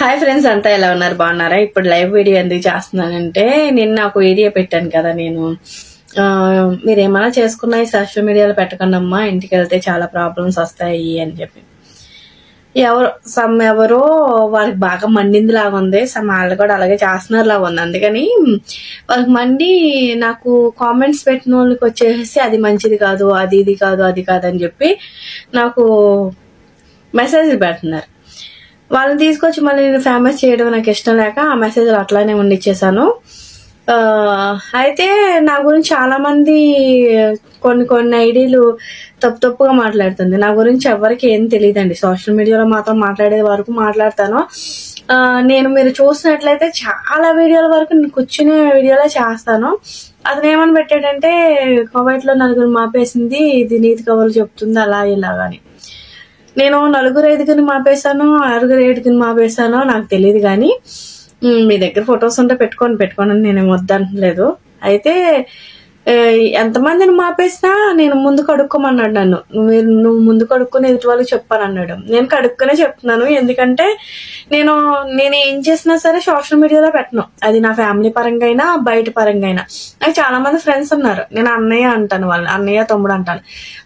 Hi friends అంతా ఎలా ఉన్నారు? బాగున్నారా? ఇప్పుడు లైవ్ వీడియో ఎందుకు చేస్తున్నానంటే నిన్న ఒక వీడియో పెట్టాను కదా నేను. మీరు ఏమైనా చేసుకున్నా ఈ సోషల్ మీడియాలో పెట్టకండి అమ్మా ఇంటికి వెళ్తే చాలా ప్రాబ్లమ్స్ వస్తాయి అని చెప్పి. ఎవరు సమ్ ఎవరో వాళ్ళకి బాగా మండింది లాగా ఉంది సమ్ వాళ్ళు కూడా అలాగే చేస్తున్నారు లాగా ఉంది. అందుకని వాళ్ళకి మండి నాకు కామెంట్స్ పెట్టిన వాళ్ళకి వచ్చేసి అది మంచిది కాదు అది ఇది కాదు అది కాదు అని చెప్పి నాకు మెసేజ్లు పెడుతున్నారు. వాళ్ళని తీసుకొచ్చి మళ్ళీ నేను ఫేమస్ చేయడం నాకు ఇష్టం లేక ఆ మెసేజ్లు అట్లానే ఉండిచ్చేసాను. అయితే నా గురించి చాలామంది కొన్ని కొన్ని ఐడీలు తప్పు తప్పుగా మాట్లాడుతుంది. నా గురించి ఎవరికి ఏం తెలియదండి. సోషల్ మీడియాలో మాత్రం మాట్లాడే వరకు మాట్లాడతాను. నేను మీరు చూసినట్లయితే చాలా వీడియోల వరకు నేను కూర్చునే వీడియోలో చేస్తాను. అతను ఏమని పెట్టాడంటే కోవైట్లో నలుగురు మాపేసింది ఇది నీతి కవర్లు చెప్తుంది అలా ఇలాగని నేను నలుగురు ఐదుగురిని మాపేశాను ఆరుగురు ఏడుగురిని మాపేశానో నాకు తెలియదు కానీ మీ దగ్గర ఫొటోస్ ఉంటే పెట్టుకొని పెట్టుకోనని అని వద్దనలేదు అయితే ఎంతమందిని మాపేసినా నేను ముందు కడుక్కోమన్నాడు నన్ను. మీరు నువ్వు ముందు కడుక్కుని ఎదుటి వాళ్ళు చెప్పాను అన్నాడు నేను కడుక్కునే చెప్తున్నాను. ఎందుకంటే నేను నేను ఏం చేసినా సరే సోషల్ మీడియాలో పెట్టను. అది నా ఫ్యామిలీ పరంగా అయినా బయట పరంగా అయినా నాకు చాలా మంది ఫ్రెండ్స్ ఉన్నారు. నేను అన్నయ్య అంటాను వాళ్ళని. అన్నయ్య తమ్ముడు అంటాను.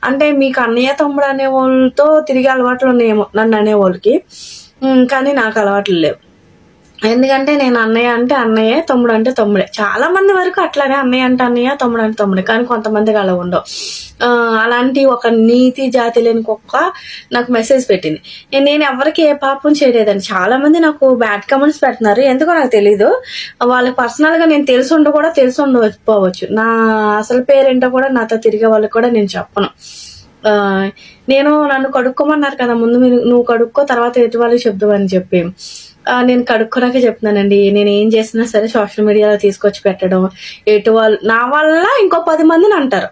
అంటే మీకు అన్నయ్య తమ్ముడు అనే వాళ్ళతో తిరిగి అలవాట్లు ఉన్నాయేమో నన్ను అనే వాళ్ళకి. కానీ నాకు అలవాట్లు లేవు. ఎందుకంటే నేను అన్నయ్య అంటే అన్నయ్య తమ్ముడు అంటే తమ్ముడే. చాలా మంది వరకు అట్లానే అన్నయ్య అంటే అన్నయ్య తమ్ముడు అంటే తమ్ముడే. కానీ కొంతమందికి అలా ఉండవు. అలాంటి ఒక నీతి జాతి లేని కుక్క నాకు మెసేజ్ పెట్టింది. నేను- ఎవరికి ఏ పాపం చేయలేదని. చాలా మంది నాకు బ్యాడ్ కమెంట్స్ పెడుతున్నారు. ఎందుకో నాకు తెలీదు. వాళ్ళకి పర్సనల్గా నేను తెలిసి ఉండ కూడా తెలిసి ఉండకపోవచ్చు. నా అసలు పేరేంటో కూడా నాతో తిరిగే వాళ్ళకి కూడా నేను చెప్పను. నేను నన్ను కడుక్కోమన్నారు కదా ముందు మీరు నువ్వు కడుక్కో తర్వాత ఎటు వాళ్ళకి చెప్దామని చెప్పి. నేను కడుక్కోనాకే చెప్తున్నానండి. నేను ఏం చేసినా సరే సోషల్ మీడియాలో తీసుకొచ్చి పెట్టడం. ఎటు వాళ్ళు నా వల్ల ఇంకో పది మందిని అంటారు.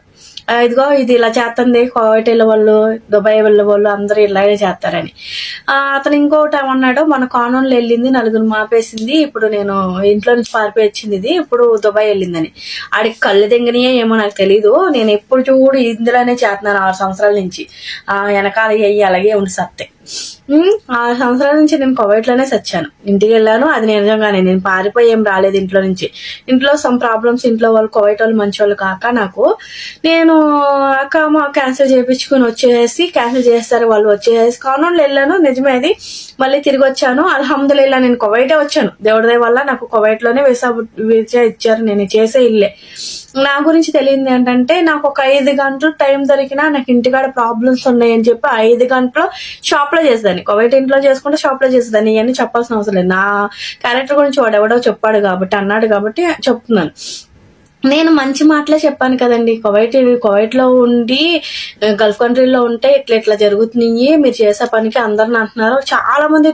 ఇదిగో ఇది ఇలా చేస్తుంది కోవిట్ వెళ్ళే వాళ్ళు దుబాయ్ వెళ్ళే వాళ్ళు అందరూ ఇలాగే చేస్తారని అతను ఇంకోటి ఏమన్నాడు మన కానూన్లో వెళ్ళింది నలుగురు మాపేసింది. ఇప్పుడు నేను ఇంట్లో నుంచి పారిపోయి వచ్చింది ఇది. ఇప్పుడు దుబాయ్ వెళ్ళిందని. ఆడికి కళ్ళు దింగనియే ఏమో నాకు తెలీదు. నేను ఎప్పుడు చూడు ఇందులోనే చేస్తున్నాను ఆరు సంవత్సరాల నుంచి. వెనకాల అయ్యి అలాగే ఉండి సత్తే. ఆరు సంవత్సరాల నుంచి నేను కోవిడ్లోనే సచ్చాను. ఇంటికి వెళ్ళాను అది నిజంగానే నేను పారిపోయి ఏం రాలేదు ఇంట్లో నుంచి. ఇంట్లో సమ్ ప్రాబ్లమ్స్ ఇంట్లో వాళ్ళు కోవిడ్ వాళ్ళు మంచి వాళ్ళు కాక నాకు. నేను అక్క మా క్యాన్సిల్ చేయించుకుని వచ్చేసి క్యాన్సిల్ చేస్తారు వాళ్ళు వచ్చేసి. కానోళ్ళు వెళ్ళాను నిజమే అది. మళ్ళీ తిరిగి వచ్చాను. అల్హమ్దుల్లా నేను కువైటే వచ్చాను. దేవుడి వల్ల నాకు కువైట్లోనే వీసా వీసా ఇచ్చారు. నేను చేసే ఇల్లే. నా గురించి తెలియంది ఏంటంటే నాకు ఒక ఐదు గంటలు టైం దొరికినా నాకు ఇంటికాడ ప్రాబ్లమ్స్ ఉన్నాయని చెప్పి ఐదు గంటలు షాప్లో చేసేదాన్ని. కోవిడ్ ఇంట్లో చేసుకుంటే షాప్లో చేసేదాన్ని. ఇవన్నీ చెప్పాల్సిన అవసరం లేదు. నా క్యారెక్టర్ గురించి వాడు ఎవడో చెప్పాడు కాబట్టి అన్నాడు కాబట్టి చెప్తున్నాను. నేను మంచి మాటలే చెప్పాను కదండి. కువైట్ కువైట్లో ఉండి గల్ఫ్ కంట్రీలో ఉంటే ఇట్లా ఇట్లా జరుగుతున్నాయి. మీరు చేసే పనికి అందరిని అంటున్నారు. చాలా మంది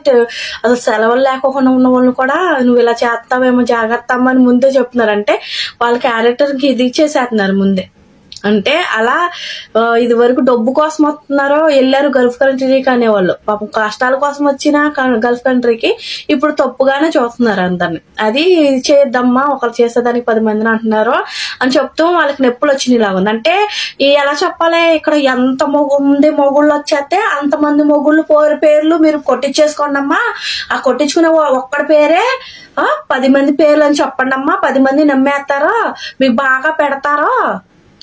అసలు సెలవులు లేకోకుండా ఉన్న వాళ్ళు కూడా నువ్వు ఇలా చేస్తావేమో జాగ్రత్త అమ్మని ముందే చెప్తున్నారు అంటే వాళ్ళ క్యారెక్టర్కి ఇది ఇచ్చేసేస్తున్నారు ముందే. అంటే అలా ఇది వరకు డబ్బు కోసం వస్తున్నారో వెళ్ళారు గల్ఫ్ కంట్రీకి అనేవాళ్ళు. పాపం కష్టాల కోసం వచ్చిన గల్ఫ్ కంట్రీకి ఇప్పుడు తప్పుగానే చూస్తున్నారు అందరిని. అది ఇది చేద్దామా ఒకరు చేసేదానికి పది మందిని అంటున్నారు అని చెప్తూ వాళ్ళకి నొప్పులు వచ్చినాయి లాగా ఉంది. అంటే ఎలా చెప్పాలి ఇక్కడ ఎంత మొగుంది మొగుళ్ళు వచ్చేస్తే అంతమంది మొగుళ్ళు పేరు పేర్లు మీరు కొట్టించేసుకోండి అమ్మా. ఆ కొట్టించుకునే ఒక్కడి పేరే పది మంది పేర్లు అని చెప్పండి అమ్మా. పది మంది నమ్మేస్తారో? మీకు బాగా పెడతారో?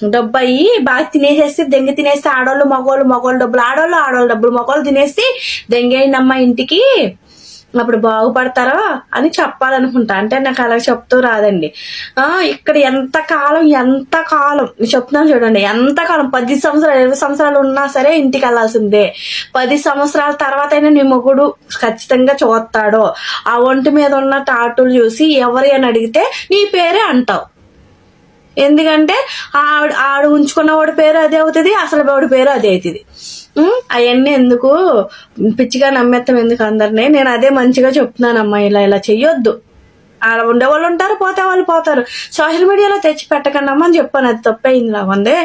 డబ్బయి బాగా తినేసేసి దెంగి తినేసి ఆడోళ్ళు మగోళ్ళు మగోళ్ళు డబ్బులు ఆడోళ్ళు ఆడోళ్ళు డబ్బులు మగోళ్ళు తినేసి దెంగేయండమ్మా ఇంటికి. అప్పుడు బాగుపడతారో అని చెప్పాలనుకుంటా. అంటే నాకు అలా చెప్తూ రాదండి. ఇక్కడ ఎంత కాలం ఎంత కాలం? చెప్తున్నాను చూడండి. ఎంత కాలం? పది సంవత్సరాలు ఇరవై సంవత్సరాలు ఉన్నా సరే ఇంటికి వెళ్ళాల్సిందే. పది సంవత్సరాల తర్వాత అయినా నీ మొగుడు ఖచ్చితంగా చూస్తాడో. ఆ ఒంటి మీద ఉన్న టాటులు చూసి ఎవరి అని అడిగితే నీ పేరే అంటావు. ఎందుకంటే ఆవిడ ఆడు ఉంచుకున్న వాడి పేరు అదే అవుతుంది అసలు వాడి పేరు అదే అవుతుంది. అవన్నీ ఎందుకు? పిచ్చిగా నమ్మేస్తాం ఎందుకు అందరినీ? నేను అదే మంచిగా చెప్తున్నానమ్మా ఇలా ఇలా చెయ్యొద్దు. అలా ఉండే వాళ్ళు ఉంటారు పోతే వాళ్ళు పోతారు. సోషల్ మీడియాలో తెచ్చి పెట్టకండి అని చెప్పాను అది తప్పయింది నాకు ఉంది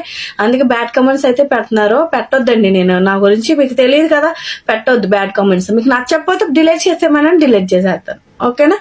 అందుకే బ్యాడ్ కమెంట్స్ అయితే పెడుతున్నారు. పెట్టొద్దండి నేను నా గురించి మీకు తెలియదు కదా. పెట్టొద్దు బ్యాడ్ కమెంట్స్. మీకు నచ్చకపోతే డిలీట్ చేసేమని డిలీట్ చేసేస్తాను. ఓకేనా?